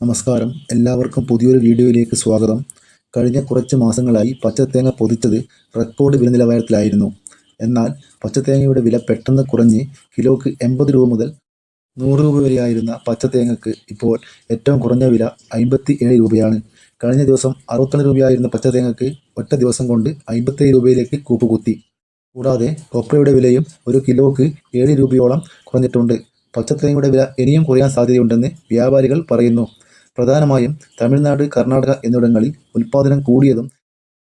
നമസ്കാരം. എല്ലാവർക്കും പുതിയൊരു വീഡിയോയിലേക്ക് സ്വാഗതം. കഴിഞ്ഞ കുറച്ച് മാസങ്ങളായി പച്ചത്തേങ്ങ പൊതിച്ചത് റെക്കോർഡ് വില നിലവാരത്തിലായിരുന്നു. എന്നാൽ പച്ചത്തേങ്ങയുടെ വില പെട്ടെന്ന് കുറഞ്ഞ് കിലോക്ക് എൺപത് രൂപ മുതൽ നൂറ് രൂപ വരെയായിരുന്ന പച്ചത്തേങ്ങക്ക് ഇപ്പോൾ ഏറ്റവും കുറഞ്ഞ വില അമ്പത്തി ഏഴ് രൂപയാണ്. കഴിഞ്ഞ ദിവസം അറുപത്തൊന്ന് രൂപയായിരുന്ന പച്ചത്തേങ്ങക്ക് ഒറ്റ ദിവസം കൊണ്ട് അമ്പത്തേഴ് രൂപയിലേക്ക് കൂപ്പുകുത്തി. കൂടാതെ കൊപ്രയുടെ വിലയും ഒരു കിലോക്ക് ഏഴ് രൂപയോളം കുറഞ്ഞിട്ടുണ്ട്. പച്ചത്തേങ്ങയുടെ വില ഇനിയും കുറയാൻ സാധ്യതയുണ്ടെന്ന് വ്യാപാരികൾ പറയുന്നു. പ്രധാനമായും തമിഴ്നാട് കർണാടക എന്നിവിടങ്ങളിൽ ഉൽപ്പാദനം കൂടിയതും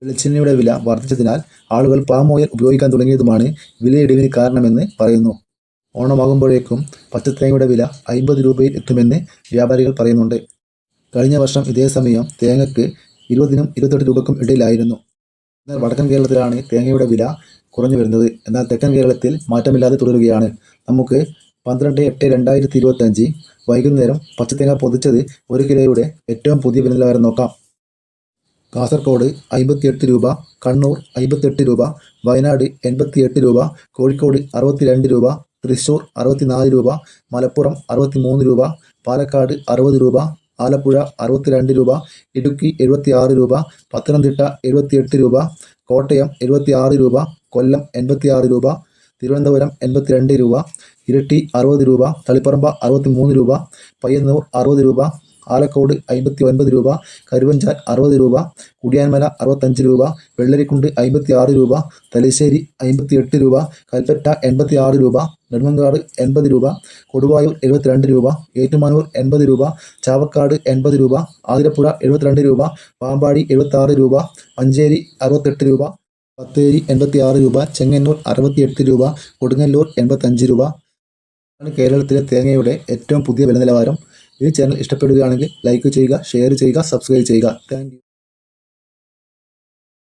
വെളിച്ചെണ്ണയുടെ വില വർദ്ധിച്ചതിനാൽ ആളുകൾ പാം ഓയിൽ ഉപയോഗിക്കാൻ തുടങ്ങിയതുമാണ് വിലയിടിവിന് കാരണമെന്ന് പറയുന്നു. ഓണമാകുമ്പോഴേക്കും പച്ചത്തേങ്ങയുടെ വില അമ്പത് രൂപയിൽ എത്തുമെന്ന് വ്യാപാരികൾ പറയുന്നുണ്ട്. കഴിഞ്ഞ വർഷം ഇതേ സമയം തേങ്ങയ്ക്ക് ഇരുപതിനും ഇരുപത്തെട്ട് രൂപക്കും ഇടയിലായിരുന്നു. എന്നാൽ വടക്കൻ കേരളത്തിലാണ് തേങ്ങയുടെ വില കുറഞ്ഞു വരുന്നത്. എന്നാൽ തെക്കൻ കേരളത്തിൽ മാറ്റമില്ലാതെ തുടരുകയാണ്. നമുക്ക് പന്ത്രണ്ട് എട്ട് രണ്ടായിരത്തി ഇരുപത്തഞ്ച് വൈകുന്നേരം പച്ചത്തേങ്ങ പൊതിച്ചത് ഒരു കിലോയുടെ ഏറ്റവും പുതിയ വില നിലവാരം നോക്കാം. കാസർഗോഡ് അമ്പത്തിയെട്ട് രൂപ കണ്ണൂർ അമ്പത്തെട്ട് രൂപ വയനാട് എൺപത്തിയെട്ട് രൂപ കോഴിക്കോട് അറുപത്തിരണ്ട് രൂപ തൃശ്ശൂർ അറുപത്തിനാല് രൂപ മലപ്പുറം അറുപത്തിമൂന്ന് രൂപ പാലക്കാട് അറുപത് രൂപ ആലപ്പുഴ അറുപത്തിരണ്ട് രൂപ ഇടുക്കി എഴുപത്തിയാറ് രൂപ പത്തനംതിട്ട എഴുപത്തിയെട്ട് രൂപ കോട്ടയം എഴുപത്തിയാറ് രൂപ കൊല്ലം എൺപത്തിയാറ് രൂപ തിരുവനന്തപുരം എൺപത്തിരണ്ട് രൂപ ഇരട്ടി അറുപത് രൂപ തളിപ്പറമ്പ അറുപത്തി മൂന്ന് രൂപ പയ്യന്നൂർ അറുപത് രൂപ ആലക്കോട് അമ്പത്തി ഒൻപത് രൂപ കരുവഞ്ചാൽ അറുപത് രൂപ കുടിയാൻമല അറുപത്തഞ്ച് രൂപ വെള്ളരിക്കുണ്ട് അമ്പത്തി ആറ് രൂപ തലശ്ശേരി അമ്പത്തി എട്ട് രൂപ കൽപ്പറ്റ എൺപത്തി ആറ് രൂപ നെടുമങ്ങാട് എൺപത് രൂപ കൊടുവായൂർ എഴുപത്തിരണ്ട് രൂപ ഏറ്റുമാനൂർ എൺപത് രൂപ ചാവക്കാട് എൺപത് രൂപ ആതിരപ്പുഴ എഴുപത്തിരണ്ട് രൂപ പാമ്പാടി എഴുപത്തി ആറ് രൂപ മഞ്ചേരി അറുപത്തെട്ട് രൂപ ബത്തേരി എൺപത്തി ആറ് രൂപ ചെങ്ങന്നൂർ അറുപത്തിയെട്ട് രൂപ കൊടുങ്ങല്ലൂർ എൺപത്തഞ്ച് രൂപ. ആണ് കേരളത്തിലെ തേങ്ങയുടെ ഏറ്റവും പുതിയ വില നിലവാരം ഈ ചാനൽ ഇഷ്ടപ്പെടുകയാണെങ്കിൽ ലൈക്ക് ചെയ്യുക ഷെയർ ചെയ്യുക സബ്സ്ക്രൈബ് ചെയ്യുക. താങ്ക്